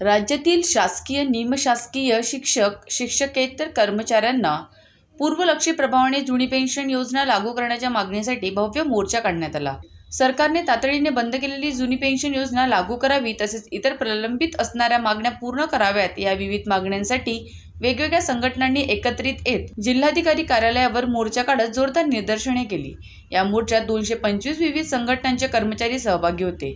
राज्यातील शासकीय निमशासकीय शिक्षक शिक्षकेतर कर्मचाऱ्यांना पूर्वलक्षी प्रभावाने जुनी पेन्शन योजना लागू करण्याच्या मागणीसाठी भव्य मोर्चा काढण्यात आला. सरकारने तातडीने बंद केलेली जुनी पेन्शन योजना लागू करावी तसेच इतर प्रलंबित असणाऱ्या मागण्या पूर्ण कराव्यात या विविध मागण्यांसाठी वेगवेगळ्या संघटनांनी एकत्रित येत जिल्हाधिकारी कार्यालयावर मोर्चा काढत जोरदार निदर्शने केली. या मोर्चात दोनशे पंचवीस विविध संघटनांचे कर्मचारी सहभागी होते.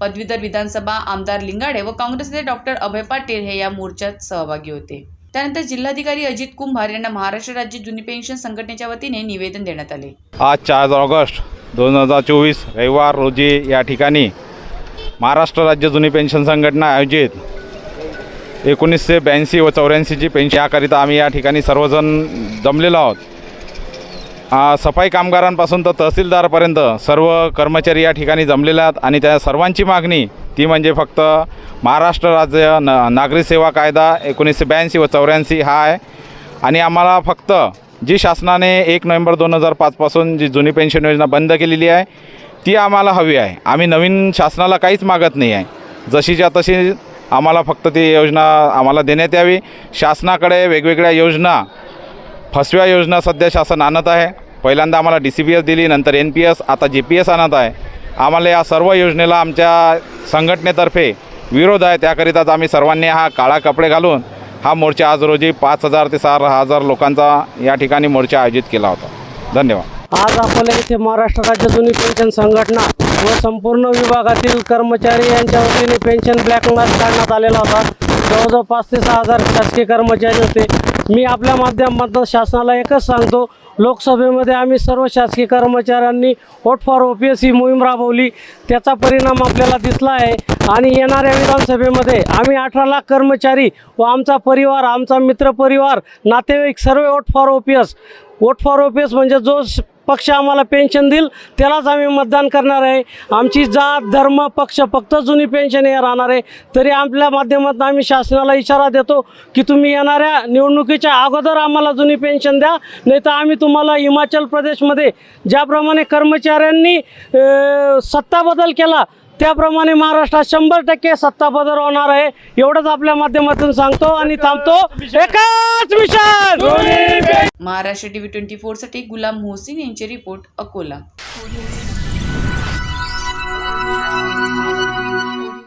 पदवीधर विधानसभा आमदार लिंगाडे व काँग्रेसचे डॉक्टर अभय पाटील हे या मोर्चात सहभागी होते. त्यानंतर जिल्हाधिकारी अजित कुंभार यांना महाराष्ट्र राज्य जुनी पेन्शन संघटनेच्या वतीने निवेदन देण्यात आले. आज चार ऑगस्ट दोन हजार चोवीस रविवार रोजी या ठिकाणी महाराष्ट्र राज्य जुनी पेन्शन संघटना आयोजित एकोणीसशे ब्याऐंशी व चौऱ्याऐंशीची पेन्शन. याकरिता आम्ही या ठिकाणी सर्वजण जमलेलो आहोत. सफाई कामगारांपासून तर तहसीलदारपर्यंत सर्व कर्मचारी या ठिकाणी जमलेले आहेत आणि त्या सर्वांची मागणी ती म्हणजे फक्त महाराष्ट्र राज्य न नागरी सेवा कायदा एकोणीसशे ब्याऐंशी व चौऱ्याऐंशी हा आहे. आणि आम्हाला फक्त जी शासनाने एक नोव्हेंबर दोन हजार पाचपासून जी जुनी पेन्शन योजना बंद केलेली आहे ती आम्हाला हवी आहे. आम्ही नवीन शासनाला काहीच मागत नाही आहे. जशीच्या तशी आम्हाला फक्त ती योजना आम्हाला देण्यात यावी. शासनाकडे वेगवेगळ्या योजना फसव्या योजना सध्या शासन आणत आहे. पहिल्यांदा आम्हाला डी सी पी एस दिली नंतर एन पी एस आता जी पी एस आणत आहे. आम्हाला या सर्व योजनेला आमच्या संघटनेतर्फे विरोध आहे. त्याकरिताच आम्ही सर्वांनी हा काळा कपडे घालून हा मोर्चा आज रोजी पाच हजार ते सहा हजार लोकांचा या ठिकाणी मोर्चा आयोजित केला होता. धन्यवाद. आज अकोला इथे महाराष्ट्र राज्य जुनी पेन्शन संघटना व संपूर्ण विभागातील कर्मचारी यांच्या वतीने पेन्शन ब्लॅक काढण्यात आलेला होता. जवळजवळ पाच ते सहा हजार शासकीय कर्मचारी होते. मी आपल्या माध्यमातून शासनाला एकच सांगतो लोकसभेमध्ये आम्ही सर्व शासकीय कर्मचाऱ्यांनी vote for O P S ही मोहीम राबवली. त्याचा परिणाम आपल्याला दिसला आहे. आणि येणाऱ्या विधानसभेमध्ये आम्ही अठरा लाख कर्मचारी व आमचा परिवार आमचा मित्रपरिवार नातेवाईक सर्व vote for O P S vote for O P S म्हणजे जो पक्ष आम्हाला पेन्शन देईल त्यालाच आम्ही मतदान करणार आहे. आमची जात धर्म पक्ष फक्त जुनी पेन्शन हे राहणार आहे. तरी आपल्या माध्यमातून आम्ही शासनाला इशारा देतो की तुम्ही येणाऱ्या निवडणुकीच्या अगोदर आम्हाला जुनी पेन्शन द्या नाही तर आम्ही तुम्हाला हिमाचल प्रदेशमध्ये ज्याप्रमाणे कर्मचाऱ्यांनी सत्ता बदल केला त्याप्रमाणे महाराष्ट्रात शंभर टक्के सत्ता बदल होणार आहे. एवढंच आपल्या माध्यमातून सांगतो आणि थांबतो. एकाच mission Maharashtra T V twenty फोरसाठी Ghulam Mohsin यांचे रिपोर्ट अकोला.